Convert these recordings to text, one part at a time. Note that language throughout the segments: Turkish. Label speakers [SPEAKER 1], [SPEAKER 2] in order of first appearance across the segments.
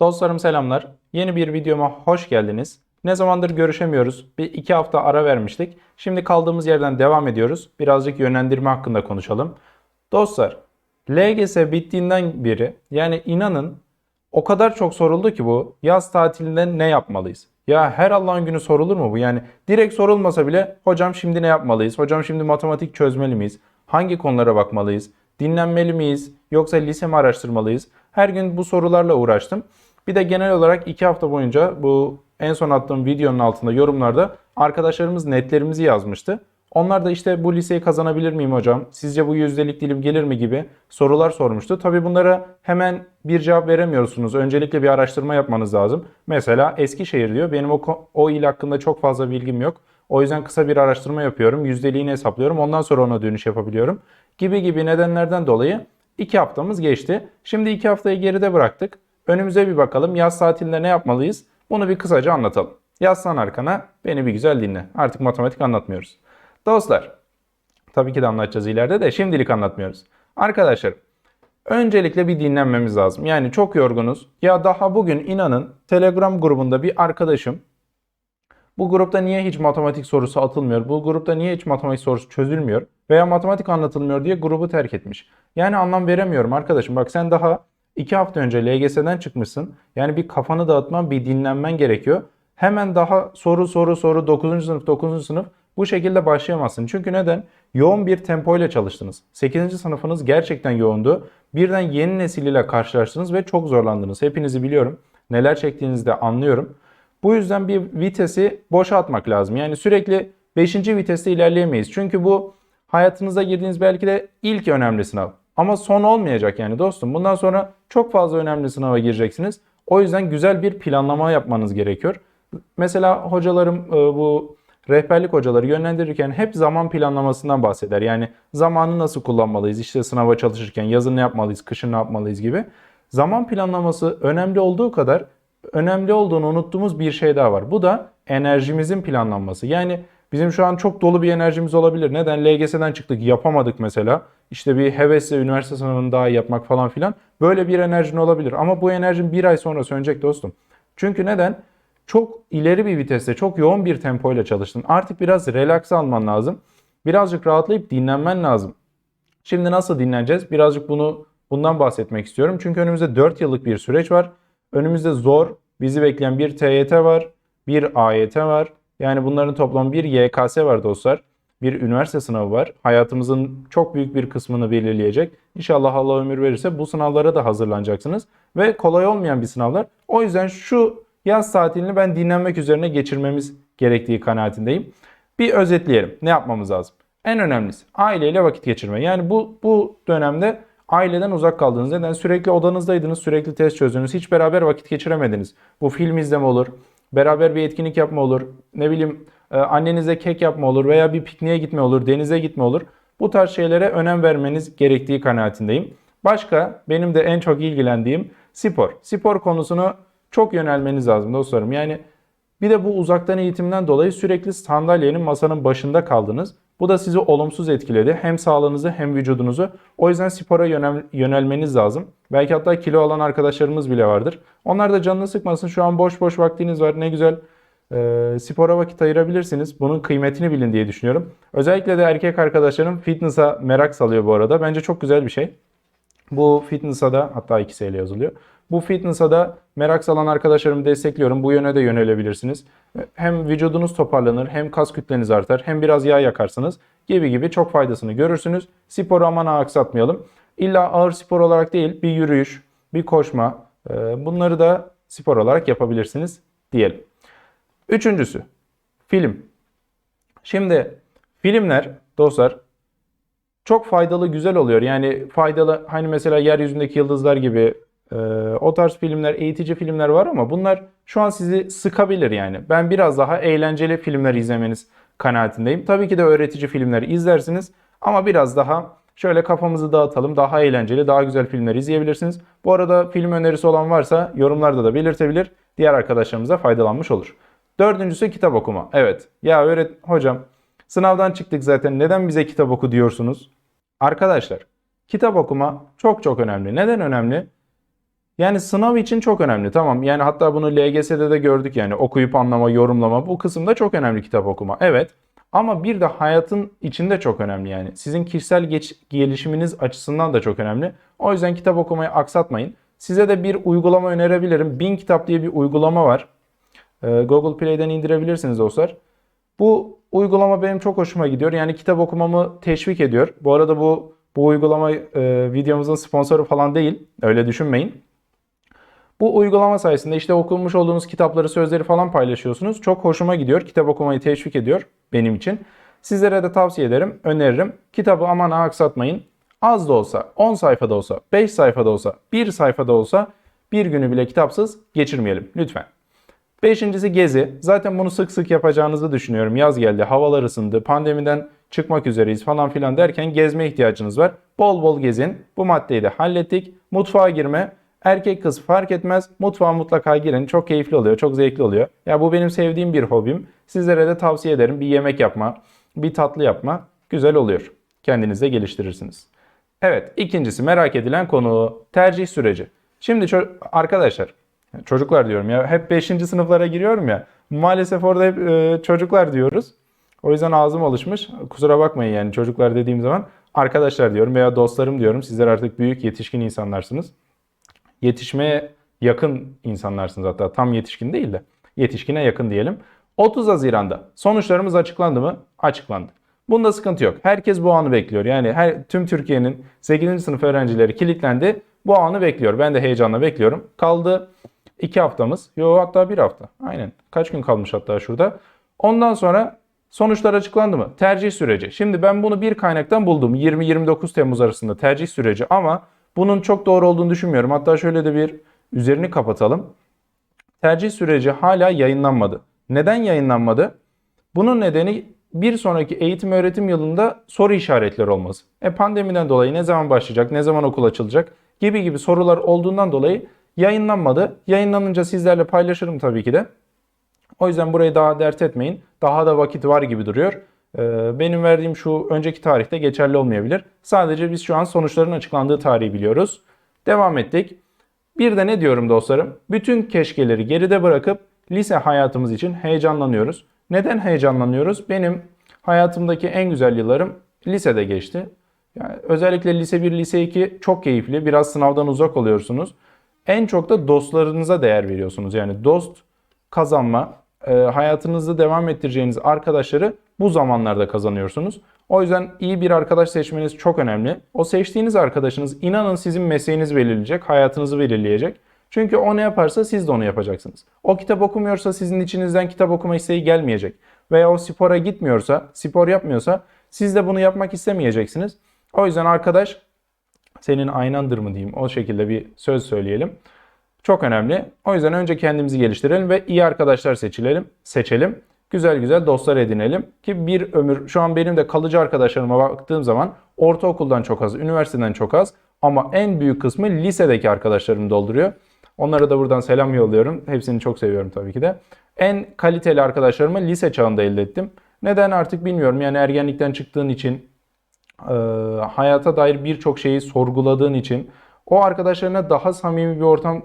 [SPEAKER 1] Dostlarım selamlar. Yeni bir videoma hoş geldiniz. Ne zamandır görüşemiyoruz. Bir iki hafta ara vermiştik. Şimdi kaldığımız yerden devam ediyoruz. Birazcık yönlendirme hakkında konuşalım. Dostlar, LGS bittiğinden beri yani inanın o kadar çok soruldu ki bu yaz tatilinde ne yapmalıyız? Ya her Allah'ın günü sorulur mu bu? Yani direkt sorulmasa bile hocam şimdi ne yapmalıyız? Hocam şimdi matematik çözmeli miyiz? Hangi konulara bakmalıyız? Dinlenmeli miyiz? Yoksa lise mi araştırmalıyız? Her gün bu sorularla uğraştım. Bir de genel olarak iki hafta boyunca bu en son attığım videonun altında yorumlarda arkadaşlarımız netlerimizi yazmıştı. Onlar da işte bu liseyi kazanabilir miyim hocam? Sizce bu yüzdelik dilim gelir mi gibi sorular sormuştu. Tabii bunlara hemen bir cevap veremiyorsunuz. Öncelikle bir araştırma yapmanız lazım. Mesela Eskişehir diyor. Benim o, o il hakkında çok fazla bilgim yok. O yüzden kısa bir araştırma yapıyorum. Yüzdeliğini hesaplıyorum. Ondan sonra ona dönüş yapabiliyorum. Gibi gibi nedenlerden dolayı iki haftamız geçti. Şimdi iki haftayı geride bıraktık. Önümüze bir bakalım. Yaz tatilinde ne yapmalıyız? Bunu bir kısaca anlatalım. Yaslan arkana, beni bir güzel dinle. Artık matematik anlatmıyoruz. Dostlar, tabii ki de anlatacağız ileride de şimdilik anlatmıyoruz. Arkadaşlar, öncelikle bir dinlenmemiz lazım. Yani çok yorgunuz. Ya daha bugün inanın Telegram grubunda bir arkadaşım bu grupta niye hiç matematik sorusu atılmıyor? Bu grupta niye hiç matematik sorusu çözülmüyor? Veya matematik anlatılmıyor diye grubu terk etmiş. Yani anlam veremiyorum arkadaşım. Bak sen daha 2 hafta önce LGS'den çıkmışsın. Yani bir kafanı dağıtman, bir dinlenmen gerekiyor. Hemen daha soru soru soru 9. sınıf 9. sınıf bu şekilde başlayamazsın. Çünkü neden? Yoğun bir tempo ile çalıştınız. 8. sınıfınız gerçekten yoğundu. Birden yeni nesil ile karşılaştınız ve çok zorlandınız. Hepinizi biliyorum. Neler çektiğinizi de anlıyorum. Bu yüzden bir vitesi boşa atmak lazım. Yani sürekli 5. viteste ilerleyemeyiz. Çünkü bu hayatınıza girdiğiniz belki de ilk önemli sınav. Ama son olmayacak yani dostum. Bundan sonra çok fazla önemli sınava gireceksiniz. O yüzden güzel bir planlama yapmanız gerekiyor. Mesela hocalarım e, bu rehberlik hocaları yönlendirirken hep zaman planlamasından bahseder. Yani zamanı nasıl kullanmalıyız? İşte sınava çalışırken yazın ne yapmalıyız, kışın ne yapmalıyız gibi. Zaman planlaması önemli olduğu kadar önemli olduğunu unuttuğumuz bir şey daha var. Bu da enerjimizin planlanması. Yani bizim şu an çok dolu bir enerjimiz olabilir. Neden? LGS'den çıktık yapamadık mesela. İşte bir hevesle üniversite sınavını daha iyi yapmak falan filan. Böyle bir enerjin olabilir. Ama bu enerjin bir ay sonra sönecek dostum. Çünkü neden? Çok ileri bir viteste, çok yoğun bir tempoyla çalıştın. Artık biraz relax alman lazım. Birazcık rahatlayıp dinlenmen lazım. Şimdi nasıl dinleneceğiz? Birazcık bunu bundan bahsetmek istiyorum. Çünkü önümüzde 4 yıllık bir süreç var. Önümüzde zor, bizi bekleyen bir TYT var, bir AYT var. Yani bunların toplam bir YKS var dostlar. Bir üniversite sınavı var. Hayatımızın çok büyük bir kısmını belirleyecek. İnşallah Allah ömür verirse bu sınavlara da hazırlanacaksınız. Ve kolay olmayan bir sınavlar. O yüzden şu yaz tatilini ben dinlenmek üzerine geçirmemiz gerektiği kanaatindeyim. Bir özetleyelim. Ne yapmamız lazım? En önemlisi aileyle vakit geçirme. Yani bu bu dönemde aileden uzak kaldınız. Neden? Sürekli odanızdaydınız, sürekli test çözdünüz. Hiç beraber vakit geçiremediniz. Bu film izleme olur, beraber bir etkinlik yapma olur, ne bileyim e, annenize kek yapma olur veya bir pikniğe gitme olur, denize gitme olur. Bu tarz şeylere önem vermeniz gerektiği kanaatindeyim. Başka benim de en çok ilgilendiğim spor. Spor konusunu çok yönelmeniz lazım dostlarım. Yani bir de bu uzaktan eğitimden dolayı sürekli sandalyenin masanın başında kaldınız. Bu da sizi olumsuz etkiledi. Hem sağlığınızı hem vücudunuzu. O yüzden spora yönel- yönelmeniz lazım. Belki hatta kilo alan arkadaşlarımız bile vardır. Onlar da canını sıkmasın. Şu an boş boş vaktiniz var. Ne güzel e, spora vakit ayırabilirsiniz. Bunun kıymetini bilin diye düşünüyorum. Özellikle de erkek arkadaşlarım fitness'a merak salıyor bu arada. Bence çok güzel bir şey. Bu fitness'a da hatta 2 ile yazılıyor. Bu fitness'a da merak salan arkadaşlarımı destekliyorum. Bu yöne de yönelebilirsiniz. Hem vücudunuz toparlanır, hem kas kütleniz artar, hem biraz yağ yakarsınız gibi gibi çok faydasını görürsünüz. Sporu aman aksatmayalım. İlla ağır spor olarak değil, bir yürüyüş, bir koşma e, bunları da spor olarak yapabilirsiniz diyelim. Üçüncüsü, film. Şimdi filmler dostlar çok faydalı, güzel oluyor. Yani faydalı hani mesela Yeryüzündeki Yıldızlar gibi e, o tarz filmler, eğitici filmler var ama bunlar şu an sizi sıkabilir yani. Ben biraz daha eğlenceli filmler izlemeniz kanaatindeyim. Tabii ki de öğretici filmleri izlersiniz ama biraz daha şöyle kafamızı dağıtalım, daha eğlenceli, daha güzel filmler izleyebilirsiniz. Bu arada film önerisi olan varsa yorumlarda da belirtebilir. Diğer arkadaşlarımız da faydalanmış olur. Dördüncüsü kitap okuma. Evet. Ya öğret hocam sınavdan çıktık zaten neden bize kitap oku diyorsunuz? Arkadaşlar kitap okuma çok çok önemli. Neden önemli? Yani sınav için çok önemli. Tamam yani hatta bunu LGS'de de gördük yani okuyup anlama, yorumlama bu kısımda çok önemli kitap okuma. Evet. Ama bir de hayatın içinde çok önemli yani. Sizin kişisel geç, gelişiminiz açısından da çok önemli. O yüzden kitap okumayı aksatmayın. Size de bir uygulama önerebilirim. Bin Kitap diye bir uygulama var. Ee, Google Play'den indirebilirsiniz dostlar. Bu uygulama benim çok hoşuma gidiyor. Yani kitap okumamı teşvik ediyor. Bu arada bu bu uygulama e, videomuzun sponsoru falan değil. Öyle düşünmeyin. Bu uygulama sayesinde işte okumuş olduğunuz kitapları, sözleri falan paylaşıyorsunuz. Çok hoşuma gidiyor. Kitap okumayı teşvik ediyor benim için. Sizlere de tavsiye ederim, öneririm. Kitabı aman aksatmayın. Az da olsa, 10 sayfada olsa, 5 sayfada olsa, 1 sayfada olsa bir günü bile kitapsız geçirmeyelim lütfen. Beşincisi gezi. Zaten bunu sık sık yapacağınızı düşünüyorum. Yaz geldi, havalar ısındı, pandemiden çıkmak üzereyiz falan filan derken gezme ihtiyacınız var. Bol bol gezin. Bu maddeyi de hallettik. Mutfağa girme. Erkek kız fark etmez. Mutfağa mutlaka girin. Çok keyifli oluyor, çok zevkli oluyor. Ya bu benim sevdiğim bir hobim. Sizlere de tavsiye ederim. Bir yemek yapma, bir tatlı yapma. Güzel oluyor. Kendinize geliştirirsiniz. Evet, ikincisi merak edilen konu tercih süreci. Şimdi ço- arkadaşlar, çocuklar diyorum ya hep 5. sınıflara giriyorum ya. Maalesef orada hep e, çocuklar diyoruz. O yüzden ağzım alışmış. Kusura bakmayın yani çocuklar dediğim zaman arkadaşlar diyorum veya dostlarım diyorum. Sizler artık büyük yetişkin insanlarsınız. Yetişmeye yakın insanlarsınız hatta tam yetişkin değil de yetişkine yakın diyelim. 30 Haziran'da sonuçlarımız açıklandı mı? Açıklandı. Bunda sıkıntı yok. Herkes bu anı bekliyor. Yani her tüm Türkiye'nin 8. sınıf öğrencileri kilitlendi. Bu anı bekliyor. Ben de heyecanla bekliyorum. Kaldı 2 haftamız. Yo hatta 1 hafta. Aynen. Kaç gün kalmış hatta şurada. Ondan sonra sonuçlar açıklandı mı? Tercih süreci. Şimdi ben bunu bir kaynaktan buldum. 20-29 Temmuz arasında tercih süreci ama bunun çok doğru olduğunu düşünmüyorum. Hatta şöyle de bir üzerini kapatalım. Tercih süreci hala yayınlanmadı. Neden yayınlanmadı? Bunun nedeni bir sonraki eğitim öğretim yılında soru işaretleri olması. E pandemiden dolayı ne zaman başlayacak, ne zaman okul açılacak gibi gibi sorular olduğundan dolayı yayınlanmadı. Yayınlanınca sizlerle paylaşırım tabii ki de. O yüzden burayı daha dert etmeyin. Daha da vakit var gibi duruyor. Ee, Benim verdiğim şu önceki tarihte geçerli olmayabilir. Sadece biz şu an sonuçların açıklandığı tarihi biliyoruz. Devam ettik. Bir de ne diyorum dostlarım? Bütün keşkeleri geride bırakıp lise hayatımız için heyecanlanıyoruz. Neden heyecanlanıyoruz? Benim hayatımdaki en güzel yıllarım lisede geçti. Yani özellikle lise 1, lise 2 çok keyifli. Biraz sınavdan uzak oluyorsunuz. En çok da dostlarınıza değer veriyorsunuz. Yani dost kazanma, e, hayatınızı devam ettireceğiniz arkadaşları bu zamanlarda kazanıyorsunuz. O yüzden iyi bir arkadaş seçmeniz çok önemli. O seçtiğiniz arkadaşınız inanın sizin mesleğinizi belirleyecek, hayatınızı belirleyecek. Çünkü o ne yaparsa siz de onu yapacaksınız. O kitap okumuyorsa sizin içinizden kitap okuma isteği gelmeyecek. Veya o spora gitmiyorsa, spor yapmıyorsa siz de bunu yapmak istemeyeceksiniz. O yüzden arkadaş senin aynandır mı diyeyim o şekilde bir söz söyleyelim. Çok önemli. O yüzden önce kendimizi geliştirelim ve iyi arkadaşlar seçilelim, seçelim. Güzel güzel dostlar edinelim ki bir ömür şu an benim de kalıcı arkadaşlarıma baktığım zaman ortaokuldan çok az, üniversiteden çok az ama en büyük kısmı lisedeki arkadaşlarım dolduruyor. Onlara da buradan selam yolluyorum. Hepsini çok seviyorum tabii ki de. En kaliteli arkadaşlarımı lise çağında elde ettim. Neden artık bilmiyorum. Yani ergenlikten çıktığın için, e, hayata dair birçok şeyi sorguladığın için o arkadaşlarına daha samimi bir ortam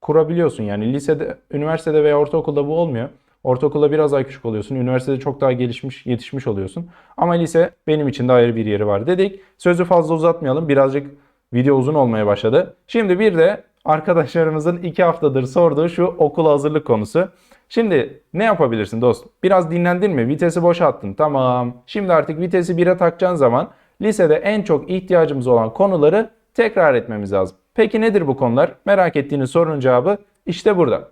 [SPEAKER 1] kurabiliyorsun. Yani lisede, üniversitede veya ortaokulda bu olmuyor. Ortaokulda biraz daha küçük oluyorsun. Üniversitede çok daha gelişmiş, yetişmiş oluyorsun. Ama lise benim için de ayrı bir yeri var dedik. Sözü fazla uzatmayalım. Birazcık video uzun olmaya başladı. Şimdi bir de arkadaşlarımızın iki haftadır sorduğu şu okul hazırlık konusu. Şimdi ne yapabilirsin dost? Biraz dinlendin mi? Vitesi boşalttın. Tamam. Şimdi artık vitesi 1'e takacağın zaman lisede en çok ihtiyacımız olan konuları tekrar etmemiz lazım. Peki nedir bu konular? Merak ettiğiniz sorunun cevabı işte burada.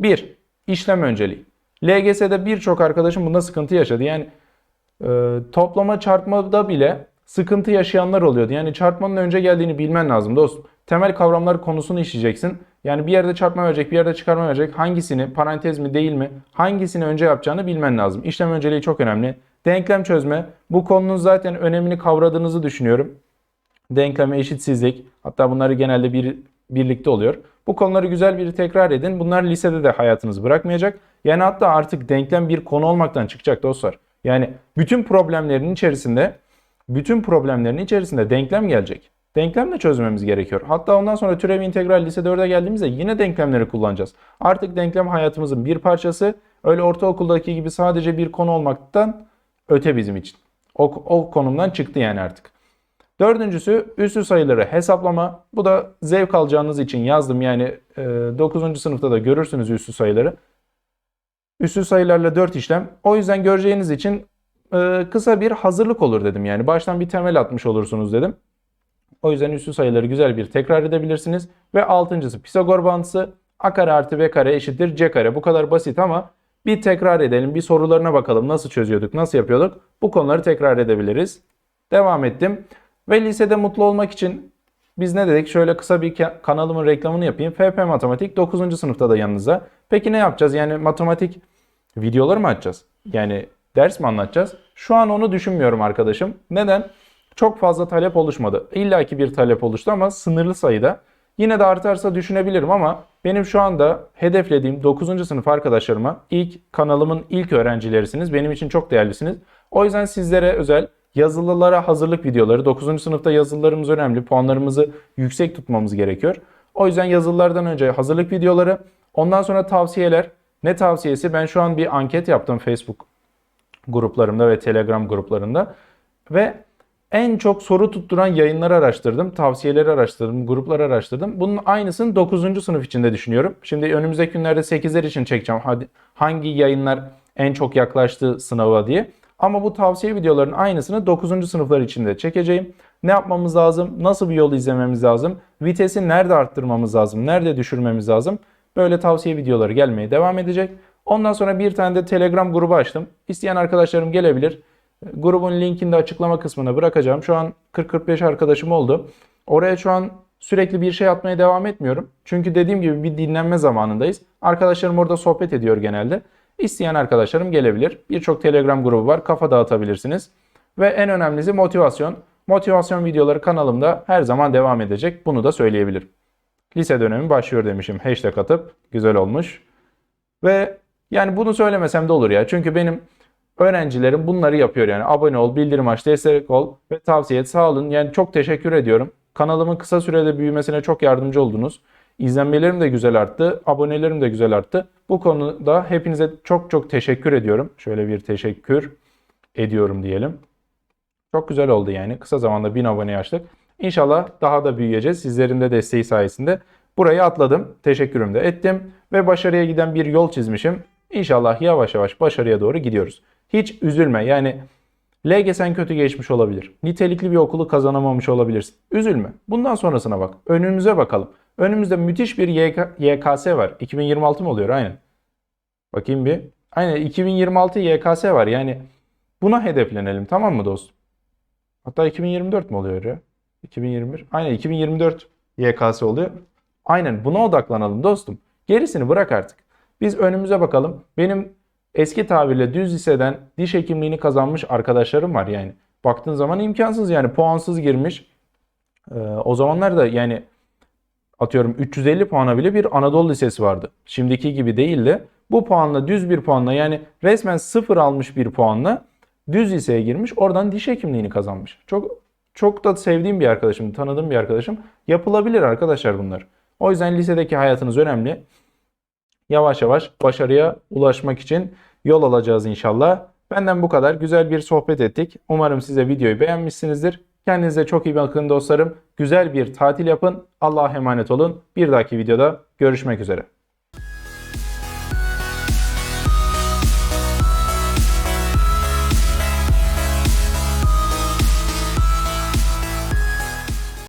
[SPEAKER 1] 1. İşlem önceliği. LGS'de birçok arkadaşım bunda sıkıntı yaşadı. Yani e, toplama çarpmada bile sıkıntı yaşayanlar oluyordu. Yani çarpmanın önce geldiğini bilmen lazım dostum. Temel kavramlar konusunu işleyeceksin. Yani bir yerde çarpma verecek, bir yerde çıkarma verecek. Hangisini, parantez mi değil mi, hangisini önce yapacağını bilmen lazım. İşlem önceliği çok önemli. Denklem çözme. Bu konunun zaten önemini kavradığınızı düşünüyorum. Denklem, eşitsizlik. Hatta bunları genelde bir, birlikte oluyor. Bu konuları güzel bir tekrar edin. Bunlar lisede de hayatınızı bırakmayacak. Yani hatta artık denklem bir konu olmaktan çıkacak dostlar. Yani bütün problemlerin içerisinde bütün problemlerin içerisinde denklem gelecek. denklemle çözmemiz gerekiyor. Hatta ondan sonra türev integral lise 4'e geldiğimizde yine denklemleri kullanacağız. Artık denklem hayatımızın bir parçası. Öyle ortaokuldaki gibi sadece bir konu olmaktan öte bizim için. O, o konumdan çıktı yani artık. Dördüncüsü üssü sayıları hesaplama. Bu da zevk alacağınız için yazdım. Yani e, 9. sınıfta da görürsünüz üssü sayıları. Üssü sayılarla 4 işlem. O yüzden göreceğiniz için e, kısa bir hazırlık olur dedim. Yani baştan bir temel atmış olursunuz dedim. O yüzden üssü sayıları güzel bir tekrar edebilirsiniz. Ve altıncısı Pisagor bağıntısı. A kare artı B kare eşittir C kare. Bu kadar basit ama bir tekrar edelim. Bir sorularına bakalım. Nasıl çözüyorduk, nasıl yapıyorduk? Bu konuları tekrar edebiliriz. Devam ettim. Ve lisede mutlu olmak için biz ne dedik? Şöyle kısa bir kanalımın reklamını yapayım. FP Matematik 9. sınıfta da yanınıza. Peki ne yapacağız? Yani matematik videoları mı açacağız? Yani ders mi anlatacağız? Şu an onu düşünmüyorum arkadaşım. Neden? Çok fazla talep oluşmadı. İlla ki bir talep oluştu ama sınırlı sayıda. Yine de artarsa düşünebilirim ama benim şu anda hedeflediğim 9. sınıf arkadaşlarıma ilk kanalımın ilk öğrencilerisiniz. Benim için çok değerlisiniz. O yüzden sizlere özel yazılılara hazırlık videoları. 9. sınıfta yazılılarımız önemli. Puanlarımızı yüksek tutmamız gerekiyor. O yüzden yazılılardan önce hazırlık videoları. Ondan sonra tavsiyeler. Ne tavsiyesi? Ben şu an bir anket yaptım Facebook gruplarımda ve Telegram gruplarında. Ve en çok soru tutturan yayınları araştırdım, tavsiyeleri araştırdım, grupları araştırdım. Bunun aynısını 9. sınıf içinde düşünüyorum. Şimdi önümüzdeki günlerde 8'ler için çekeceğim. Hadi hangi yayınlar en çok yaklaştı sınava diye. Ama bu tavsiye videolarının aynısını 9. sınıflar için de çekeceğim. Ne yapmamız lazım? Nasıl bir yol izlememiz lazım? Vitesi nerede arttırmamız lazım? Nerede düşürmemiz lazım? Böyle tavsiye videoları gelmeye devam edecek. Ondan sonra bir tane de Telegram grubu açtım. İsteyen arkadaşlarım gelebilir. Grubun linkini de açıklama kısmına bırakacağım. Şu an 40-45 arkadaşım oldu. Oraya şu an sürekli bir şey atmaya devam etmiyorum. Çünkü dediğim gibi bir dinlenme zamanındayız. Arkadaşlarım orada sohbet ediyor genelde. İsteyen arkadaşlarım gelebilir. Birçok Telegram grubu var. Kafa dağıtabilirsiniz. Ve en önemlisi motivasyon. Motivasyon videoları kanalımda her zaman devam edecek. Bunu da söyleyebilirim. Lise dönemi başlıyor demişim. Hashtag atıp güzel olmuş. Ve yani bunu söylemesem de olur ya. Çünkü benim öğrencilerim bunları yapıyor yani. Abone ol, bildirim aç, destek ol ve tavsiye et. Sağ olun. Yani çok teşekkür ediyorum. Kanalımın kısa sürede büyümesine çok yardımcı oldunuz. İzlenmelerim de güzel arttı. Abonelerim de güzel arttı. Bu konuda hepinize çok çok teşekkür ediyorum. Şöyle bir teşekkür ediyorum diyelim. Çok güzel oldu yani. Kısa zamanda 1000 abone açtık. İnşallah daha da büyüyeceğiz. Sizlerin de desteği sayesinde. Burayı atladım. Teşekkürümü de ettim. Ve başarıya giden bir yol çizmişim. İnşallah yavaş yavaş başarıya doğru gidiyoruz. Hiç üzülme. Yani LGS'n kötü geçmiş olabilir. Nitelikli bir okulu kazanamamış olabilirsin. Üzülme. Bundan sonrasına bak. Önümüze bakalım. Önümüzde müthiş bir YK, YKS var. 2026 mı oluyor? Aynen. Bakayım bir. Aynen 2026 YKS var. Yani buna hedeflenelim. Tamam mı dostum? Hatta 2024 mi oluyor ya? 2021. Aynen 2024 YKS oluyor. Aynen buna odaklanalım dostum. Gerisini bırak artık. Biz önümüze bakalım. Benim eski tabirle düz liseden diş hekimliğini kazanmış arkadaşlarım var yani. Baktığın zaman imkansız yani puansız girmiş. Ee, o zamanlar da yani atıyorum 350 puana bile bir Anadolu Lisesi vardı. Şimdiki gibi değil de bu puanla düz bir puanla yani resmen sıfır almış bir puanla düz liseye girmiş. Oradan diş hekimliğini kazanmış. Çok çok da sevdiğim bir arkadaşım, tanıdığım bir arkadaşım. Yapılabilir arkadaşlar bunlar. O yüzden lisedeki hayatınız önemli. Yavaş yavaş başarıya ulaşmak için yol alacağız inşallah. Benden bu kadar. Güzel bir sohbet ettik. Umarım size videoyu beğenmişsinizdir. Kendinize çok iyi bakın dostlarım. Güzel bir tatil yapın. Allah'a emanet olun. Bir dahaki videoda görüşmek üzere.